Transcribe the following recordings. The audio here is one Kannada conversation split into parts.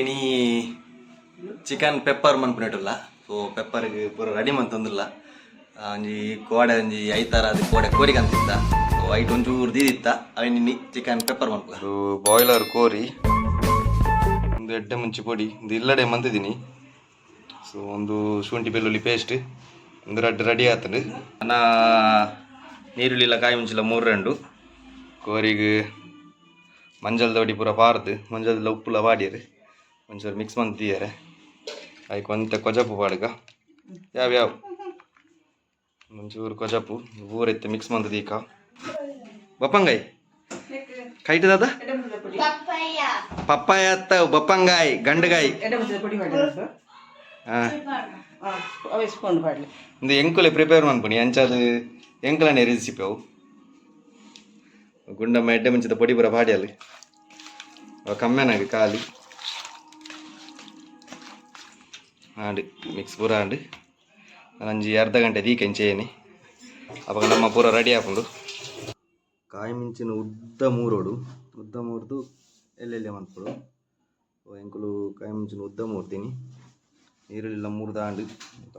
ಇನಿ ಚಿಕನ್ ಪೆಪ್ಪರ್ ಮನ್ಪುನೆಟುಲ್ಲ ಸೊ ಪೆಪ್ಪರ್ಗೆ ಪೂರ ರೆಡಿ ಮಂತೊಂದುಲ್ಲ ಒಂಜಿ ಕೋಡೆ ಒಂಜಿ ಐತಾರ ಅದು ಕೋಡೆ ಕೋರಿಗೆ ಅಂತಿತ್ತ. ಸೊ ಐಟ್ ಒಂಚೂರು ದೀದಿತ್ತ. ಅವಿನಿ ಚಿಕನ್ ಪೆಪ್ಪರ್ ಮನ್ಪು ಬಾಯ್ಲರ್ ಕೋರಿ ಒಂದು ಎಡ್ಡೆ ಮುಂಚೆ ಪೊಡಿ ಇದು ಇಲ್ಲಡೆ ಮಂತಿದ್ದೀನಿ ಸೊ ಒಂದು ಶುಂಠಿ ಬೆಳ್ಳುಳ್ಳಿ ಪೇಸ್ಟ್ ಒಂದು ರೆಡ್ ರೆಡಿ ಆತಂಡು. ನಾ ನೀರುಳ್ಳಿಲ್ಲ ಕಾಯಿ ಮುಂಚಿಲ್ಲ ಮೂರು ರೆಂಡು. ಕೋರಿಗೆ ಮಂಜಲ್ ದೋಡಿ ಪೂರ ಪಾರ್ದು ಮಂಜಲ್ದ ಉಪ್ಪುಲ ಪಾಡ್ಯರು ಒಂಚೂರು ಮಿಕ್ಸ್ ಮಾಡ್ತಿದ್ದಾರೆ. ಅದಕ್ಕೆ ಒಂತೆ ಕೊಜಪು ಪಾಡ್ಗ. ಯಾವ್ಯಾವ? ಒಂಚೂರು ಕೊಜಪು. ಊರೈತೆ ಮಿಕ್ಸ್ ಮಂತದ ಈಗ. ಬಪ್ಪಂಗಾಯಿ. ಕೈಟ್ ದಾದ? ಪಪ್ಪಾಯ ಅತ್ತ ಬಪ್ಪಂಗಾಯಿ, ಗಂಡಗಾಯಿ. ಇದು ಎಂಕುಲೆ ಪ್ರಿಪೇರ್ ಮಾಡ್ಬಿಡಿ ಅಂಚದು ಎಂಕಲನೇ ರೆಸಿಪಿ ಅವು. ಗುಂಡಮ್ಮ ಎಡ್ಡೆ ಮುಂಚಿದ ಪೊಡಿ ಬರ ಪಾಡ್ಯಲ್ಲಿ. ಅವು ಕಮ್ಮೆನಾಗಿ ಖಾಲಿ. ಆಂಡು ಮಿಕ್ಸ್ ಪೂರ ಆಂಡು ಒಂಜಿ ಅರ್ಧ ಗಂಟೆ ದೀಕೆಂಚೇನಿ ಅವಾಗ ನಮ್ಮ ಪೂರ ರೆಡಿ ಹಾಕೊಂಡು ಕಾಯಿ ಮಿಂಚಿನ ಉದ್ದ ಮೂರೋಡು ಉದ್ದ ಮೂರ್ದು ಎಲ್ಲೆಲ್ಲಿ ಮನ್ಪಡು ಎಂಕುಲು ಕಾಯಿ ಮಿಂಚಿನ ಉದ್ದ ಮೂರ್ತೀನಿ ನೀರುಳ್ಳಿಲ್ಲ ಮೂರು ದಾಂಡು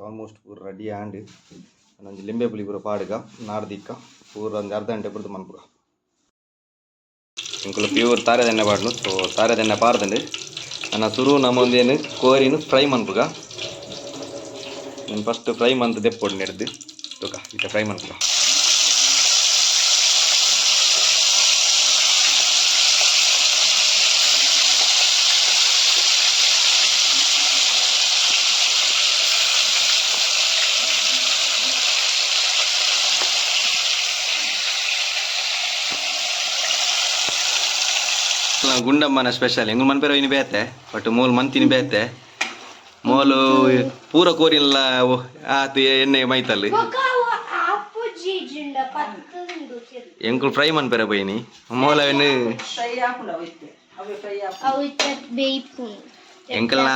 ಆಲ್ಮೋಸ್ಟ್ ಪೂರ ರೆಡಿ ಆಂಡು ಒಂಜಿ ಲಿಂಬೆ ಪುಳಿ ಪೂರ ಪಾಡುಗ ನಾಡ್ದಿಕ್ಕ ಪೂರ ಒಂದು ಅರ್ಧ ಗಂಟೆ ಬಿಡ್ದು ಮನ್ಪುಗ ಇಂಕುಲು ಪ್ಯೂರ್ ತಾರೆದೆಣ್ಣೆ ಪಾಡ್ನು ಸೊ ತಾರೆದೆಣ್ಣೆ ಪಾರ್ದಂಡು ನನ್ನ ಸುರು ನಮ್ಮೊಂದೇನು ಕೋರಿನು ಫ್ರೈ ಮನ್ಪುಗ ನಾನು ಫಸ್ಟ್ ಫ್ರೈ ಮಂತ್ ದೆಪ್ಪೊಡು ನೆಡ್ದು. ತೂಕ ಇಟ್ಟ ಫ್ರೈ ಮಂತ್ ಗುಂಡಮ್ಮನ ಸ್ಪೆಷಲ್ ಹೆಂಗ್ ಮನ್ಪೇರೋ ಇನಿ ಬೇತೆ? ಬಟ್ ಮೂಲ್ ಮಂತಿನ ಬೇತೆ. ಮೋಲು ಪೂರ ಕೋರಿಲ್ಲ ಆತು ಎಣ್ಣೆ ಮೈತಲ್ಲಿ. ಎಂಕುಲ್ ಫ್ರೈ ಮನ್ಪೇರ ಬೈನಿ. ಮೋಲ ಎಣ್ಣೆ ಎಂಕಲ್ ನಾ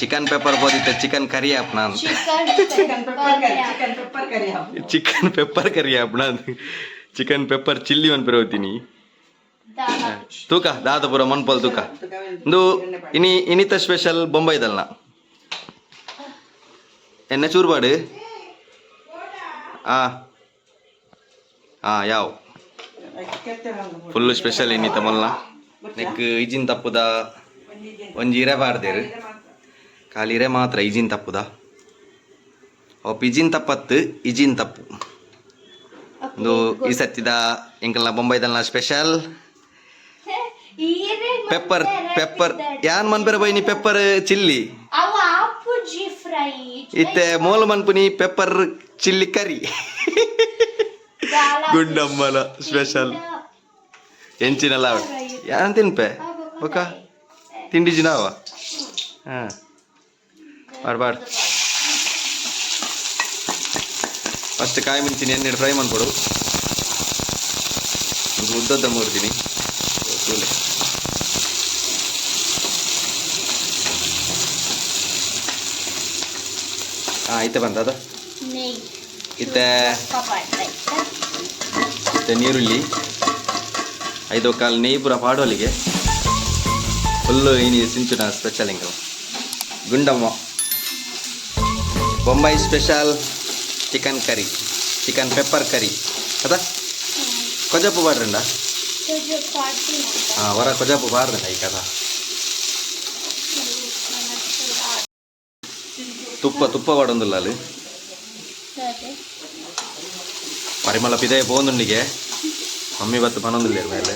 ಚಿಕನ್ ಪೆಪ್ಪರ್ ಬೋದಿತ್ತೆ ಚಿಕನ್ ಕರಿ ಆಪ್ ನಾನು. Chicken pepper curry chicken pepper curry ಹಾಕು. ಚಿಕನ್ ಪೆಪ್ಪರ್ ಕರಿ ಆಪ್ ನಾನು. ಚಿಕನ್ ಪೆಪ್ಪರ್ ಚಿಲ್ಲಿ ಮನ್ಪೇರ ಹೋಗ್ತೀನಿ ತೂಕ ದಾದಪುರ ಮನ್ಪಲ್ ತೂಕ. ಇಂದು ಇನಿ ಇನಿತ ಸ್ಪೆಷಲ್ ಬೊಂಬೈದಲ್ನ. ಎಣ್ಣೆ ಚೂರ್ಪಾಡು ಆ ಆ ಯಾವ್ ಕೆತ್ತೆ ಹಂಗೆ ಫುಲ್ ಸ್ಪೆಷಲ್ ಇನ್ನಿತ ಮಲ್ಲ ನೆಕ್ ಇಜಿನ್ ತಪ್ಪುದ ಒಂಜಿ ಇರೆ ಬಾರ್ದೇರು ಖಾಲಿ ಇರೆ ಮಾತ್ರ ಇಜಿನ್ ತಪ್ಪುದ ಒಪ್ಪ ಪಿಜಿನ್ ತಪ್ಪತ್ತು ಇಜಿನ್ ತಪ್ಪು ಒಂದು ಈ ಸತ್ತಿದ ಎಂಕಲ್ನ ಬೊಂಬೈದಲ್ನ ಸ್ಪೆಷಲ್ ಪೆಪ್ಪರ್ ಪೆಪ್ಪರ್ ಯಾನ್ ಮನ್ಪೆರ ಬೈನಿ ಪೆಪ್ಪರ್ ಚಿಲ್ಲಿ ಅವ ಆಪುಜಿ ಫ್ರೈ ಇತ್ತೆ ಮೋಲ ಮನ್ಪುನಿ ಪೆಪ್ಪರ್ ಚಿಲ್ಲಿ ಕರಿ ಗುಂಡಮ್ಮನ ಸ್ಪೆಷಲ್ ಎಂಚಿನಲ್ಲ ಯಾನ್ ತಿನ್ಪೆ ಬೊಕ ತಿಂಡಿ ಜಿನಾವ ಹಾ ಬಾಡ್ ಬಾಡ್ ಫಸ್ಟ್ ಕಾಯಿ ಮಿಂಚಿನ ಎಣ್ಣೆ ಫ್ರೈ ಮಾಡ್ಕೊಡು ಒಂದು ಉದ್ದದ ಮೂರ್ತೀನಿ ಕೂಲೆ ಐತೆ ಬಂದದ? ಇತ್ತೆ? ಇತ್ತೆ ನೀರುಳ್ಳಿ. ಐದು ಕಾಲು ನೆಯ್ ಪೂರ ಪಾಡೋಲಿಗೆ. ಫುಲ್ಲು ಇನಿ ಸಿಂಚುನ ಸ್ಪೆಷಲ್ ಹಿಂಗೆ. Gundamma. Bombay special chicken curry chicken pepper curry ಅದ? ಕೊಜಪ್ಪು ಬಾಡ್ರಂಡ ಹಾಂ ವರ ಕೊಜಪ್ಪು ಬಾರ್ದಂಡ ಈ ಕದ ತುಪ್ಪ ತುಪ್ಪ ಬಾಡೊಂದಿಲ್ಲ ಅಲ್ಲಿ. ಪರಿಮಳ ಪಿದೆ ಪೋಂದುಂಡಿಗೆ ಮಮ್ಮಿ ಬತ್ತು ಪನೊಂದಿಲ್ಲ ಮೇಲೆ.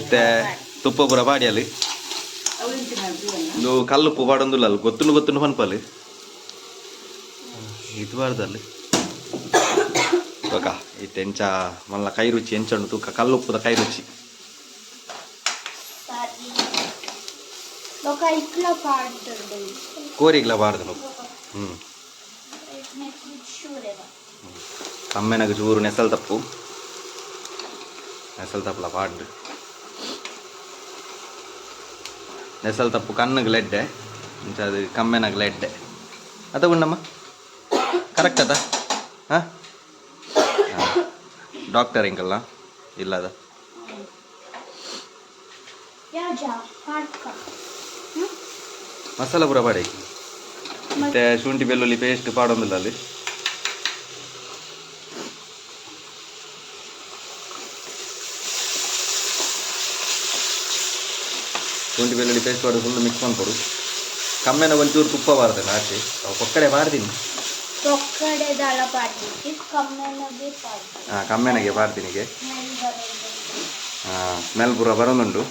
ಇತ್ತೆ, ತುಪ್ಪ ಪೂರ ಪಾಡಿ ಅಲ್ಲಿ. ಇದು ಕಲ್ಲು ಉಪ್ಪು ಬಾಡೊಂದಿಲ್ಲ ಅಲ್ಲಿ. ಗೊತ್ತುಂಡು ಗೊತ್ತುಂಡು ಪನ್ಪಲ್ಲಿ ಇದು ಬಾರ್ದಲ್ಲಿ ಇವಾಗ ಇತ್ತೆ ಎಂಚ ಮಲ್ಲ ಕೈ ರುಚಿ ಎಂಚಣ್ಣು ತೂಕ, ಕಲ್ಲು ಉಪ್ಪುದ ಕೈ ರುಚಿ ఒక ఇట్లా పాడుతుంది ಕೋರಿಗ್ಲ ಬಾರ್ದು ನಾವು ಹ್ಞೂ చూడేవా ಕಮ್ಮೆನಾಗ ಚೂರು ನೆಸಲ್ ತಪ್ಪು ನೆಸಲ್ ತಪ್ಪಲ ಪಾಡ್ದು ನೆಸಲ್ ತಪ್ಪು ಕಣ್ಣಗೆ ಲೆಡ್ಡೆ ಇಂಚ ಅದು ಕಮ್ಮೆನಾಗ ಲೆಡ್ಡೆ ಅದ ಗುಂಡಮ್ಮ ಕರೆಕ್ಟ್ ಅದ ಹಾಂ ಡಾಕ್ಟರ್ ಇಂಕಲ್ಲ ಇಲ್ಲ ಅದ ಯಾಜ ಪಾಡ್ಕ ಮಸಾಲ ಪೂರ ಪಾಡಿ ಮತ್ತೆ ಶುಂಠಿ ಬೆಳ್ಳುಳ್ಳಿ ಪೇಸ್ಟ್ ಪಾಡೊಂದಿಲ್ಲ ಅಲ್ಲಿ. ಶುಂಠಿ ಬೆಳ್ಳುಳ್ಳಿ ಪೇಸ್ಟ್ ಪಾಡು ಫುಲ್ ಮಿಕ್ಸ್ ಮಾಡಿಕೊಡು. ಕಮ್ಮೆನ ಒಂಚೂರು ತುಪ್ಪ ಬಾರ್ದೆ ಆಚೆ ಅವು ಕೊಕ್ಕಡೆ ಪಾಡ್ಕ ಹಾಂ ಕಮ್ಮೆನಾಗೆ ಬರೋದು. ಹಾಂ ಸ್ಮೆಲ್ ಪೂರ ಬರೋದುಂಟು.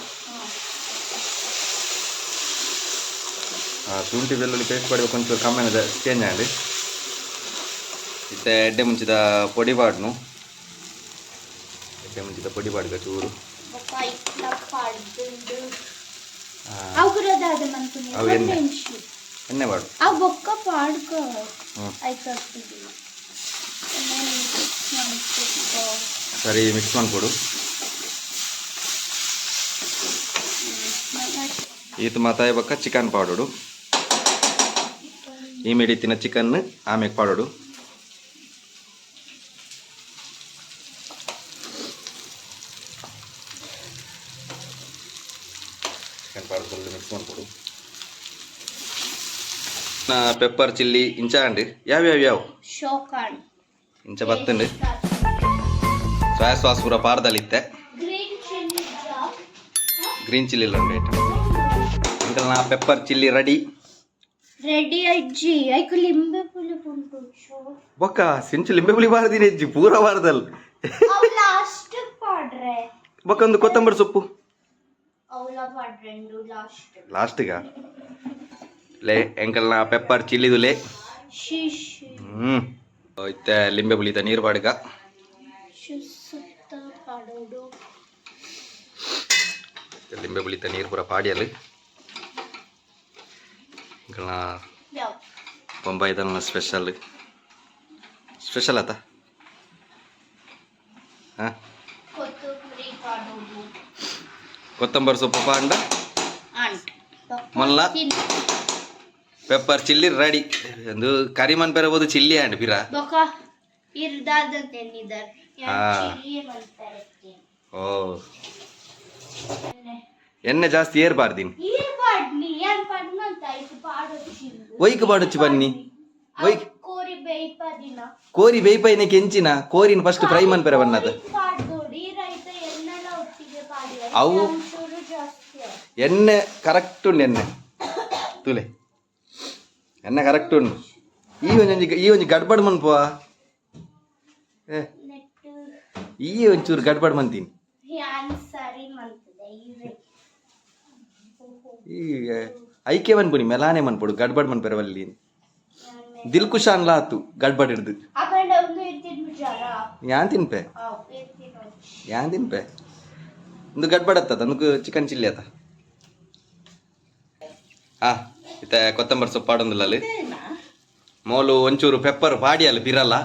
ಶುಂಠಿ ಬೆಳ್ಳುಳ್ಳಿ ಪೇಸ್ಟ್ ಪಡಿಬೇಕು ಒಂಚೂರು ಇದೆ ಚೇಂಜ್ ಆಗಲಿ ಮತ್ತೆ ಎಡ್ಡೆ ಮುಂಚಿದ ಪೊಡಿ ಪಾಡ್ನು ಎಡ್ಡೆ ಮುಂಚಿದ ಪೊಡಿ ಪಾಡ್ಗ ಚೂರು. ಎಣ್ಣೆ. ಬಾಡು. ಸರಿ ಮಿಕ್ಸ್ ಮಾಡಿಕೊಡು. ಈತ ಮಾತಾಯ ಚಿಕನ್ ಪಾಡೋಡು ಈ ಮಿಡಿತಿನ ಚಿಕನ್ ಆಮೇಲೆ ಪಾಡೋಡು ಚಿಕನ್ ಪಾಡೋದು ಮಿಕ್ಸ್ ಮಾಡ್ಕೊಡು. ಪೆಪ್ಪರ್ ಚಿಲ್ಲಿ ಇಂಚ ಅಂಡಿ. ಯಾವ ಯಾವ ಯಾವ? ಇಂಚ ಬತ್ತಂಡು. ಸೋಯಾ ಸಾಸ್ ಪೂರ ಪಾರ್ದಲ್ಲಿತ್ತೆ. ಗ್ರೀನ್ ಚಿಲ್ಲಿ ಜಾಬ್ ಗ್ರೀನ್ ಚಿಲ್ಲಿ ಇಲ್ಲ ಉಂಟು ನಾ ಪೆಪ್ಪರ್ ಚಿಲ್ಲಿ ರೆಡಿ ರೆಡಿ ಅಜ್ಜಿ ಐಕು ಲಿಂಬೆ ಉಂಟು ಶೋ. ಬೊಕ್ಕ ಸಿಂಚು ಲಿಂಬೆ ಹುಳಿ ಬಾರದಿನಿ ಅಜ್ಜಿ ಪೂರ ಬಾರದಲ್. ಅವು ಲಾಸ್ಟ್ ಪಾಡ್ರೆ. ಬೊಕ್ಕ ಒಂದು ಕೊತ್ತಂಬರಿ ಸೊಪ್ಪು. ಅವಳ ಪಾಡ್ರೆಂಡು ಲಾಸ್ಟ್ ಗ. ಲೇ ಎಂಕಲ್ ನಾ ಪೆಪ್ಪರ್ ಚಿಲ್ಲಿದುಲೆ ಶಿಶ್ ಹ್ಞೂ ಇತ್ತೆ ಲಿಂಬೆ ಪುಳಿತ ನೀರು ಬಾಡ್ಗ. ಸುತ್ತ ಪಾಡೋಡು. ಲಿಂಬೆ ಪುಳಿತ ನೀರು ಪೂರ ಪಾಡಿಯಲ್ಲಿ ಎಂಕಲ್ ನಾ ಯಾವ ಬೊಂಬಾಯಿದ ಸ್ಪೆಷಲ್ ಸ್ಪೆಷಲ್ ಆತ ಹಾಂ ಕೊತ್ತಂಬರಿ ಸೊಪ್ಪು ಪಾಂಡ ಮಲ್ಲ? ಪೆಪ್ಪರ್ ಚಿಲ್ಲಿ ರೆಡಿ ಒಂದು ಕರಿ ಮನ್ ಪೆರಬಹುದು ಚಿಲ್ಲಿ ಆಂಡ್ ಮಾಡ್ತಾರೆ ಓ. ಎಣ್ಣೆ ಜಾಸ್ತಿ ಏರ್ಬಾರ್ದಿನ್ ಈ ಪಾಡ್ನಿ ಏನ್ ಪಾಡ್ನ ಅಂತ ಇದು ಪಾಡೋದು ಒಯ್ಕ ಬಾಡುಚ್ಚು ಬನ್ನಿ ಒಯ್ಕ್ ಕೋರಿ ಬೇಯ್ಪೈನ ಕೆಂಚಿನ ಕೋರಿನ ಫಸ್ಟ್ ಫ್ರೈ ಮನ್ ಪೆರ ಬನ್ನದ ಅವು. ಎಣ್ಣೆ ಕರೆಕ್ಟ್ ಉಂಡು ಎಣ್ಣೆ. ತುಲೆ. ಎಣ್ಣೆ ಕರೆಕ್ಟ್ ಉಂಡು. ಈ ಒಂಜಿ ಈ ಒಂಜಿ ಗಡ್ಬಡ್ ಮನ್ಪುವ ಈ ಒಂಚೂರು ಗಡ್ಬಡ್ ಮಂತೀನಿ ಈಗ ಐಕೆ ಮನ್ಪುನಿ ಮೆಲಾನೆ ಮನ್ಪುಡು ಗಡ್ಬಡ್ ಮನ್ಪೆರವಲ್ಲಿ ದಿಲ್ ಕುಶಾನ್ ಲಾತು ಗಡ್ಬಡ್ ಹಿಡ್ದು. ಯಾನ್ ತಿನ್ಪೆ? ಯಾನ್ ತಿನ್ಪೆ? ಒಂದು ಗಡ್ಬಡ್ ಅತ್ತದ ಒಂದು ಚಿಕನ್ ಚಿಲ್ಲಿ ಅತ್ತ ಆ ಇತ್ತ ಕೊತ್ತಂಬರಿ ಸೊಪ್ಪು ಪಾಡೊಂದಿಲ್ಲ ಅಲ್ಲಿ. ಮೋಲು ಒಂಚೂರು ಪೆಪ್ಪರ್ ಪಾಡಿ ಅಲ್ಲಿ ಬಿರಲ್ಲ.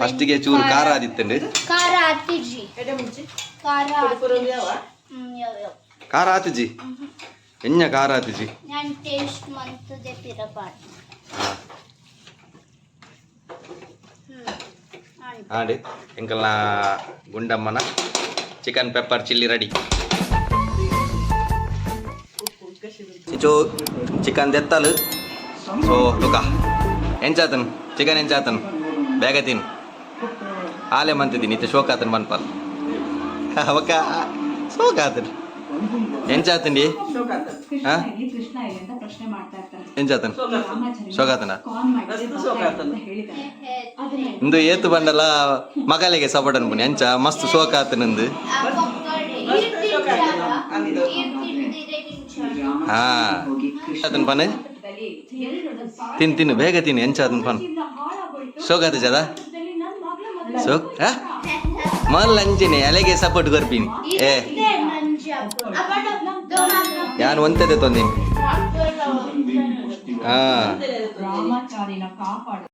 ಫಸ್ಟ್ಗೆ ಚೂರು ಖಾರ ಆದಿತ್ತಂಡು. ಖಾರ ಆತಿಜಿ ಎಡೆ ಮುಂಚೆ? ಖಾರ ಖಾರ ಆತಜಿ ಎಣ್ಣ ಖಾರ ಆತಜಿ ನಾನು ಟೇಸ್ಟ್ ಆಡಿ ಎಂಕಲ್ನ ಗುಂಡಮ್ಮನ ಚಿಕನ್ ಪೆಪ್ಪರ್ ಚಿಲ್ಲಿ ರೆಡಿ ಇಚೋ ಚಿಕನ್ ದೆತ್ತಲು. ಸೊ ಲುಕ ಎಂಚಾತನ್ ಚಿಕನ್ ಎಂಚಾತನ್ ಬೇಗ ತಿನ್ ಆಲೆ ಮಂತಿದ್ದೀನಿ. ಇತ್ತು ಶೋಕಾತನ್ ಮನ್ಪಲ್ ಅವಕ್ಕ ಶೋಕಾತನ್. ಮಾಡ್ತಾ ಇರ್ತಾರೆ ಎಂಚಾತನ್ ರಾಮಾಚಾರ್ಯ ಶೋಕಾತನ ಅದನ್ನ ಇಂದು ಏತು ಬಂಡಲ ಮಗಲಿಗೆ ಸಪೋರ್ಟ್ ಅನ್ಪುನಿ ಎಂಚ ಮಸ್ತ್ ಶೋಕಾತನಂದು ಹಾ. ತಿನ್ ಪನ್ ತಿನ್ ತಿನ್ನು ಬೇಗ ತಿನ್ನು ಎಂಚ ಅದನ್ ಪನ್. ಶೋಕಾತ ಜದ? ಶೋಕ್ ಹಾ? ಮಲ್ಲ ಅಂಚಿನಿ ಅಲೆಗೆ ಸಪೋರ್ಟ್ ಕೊರ್ಪಿನಿ ಏ. ಯಾನ್ ಒಂತದೆ ತೊಂದಿನಿ ಹಾ. ಕಾಪಾಡು.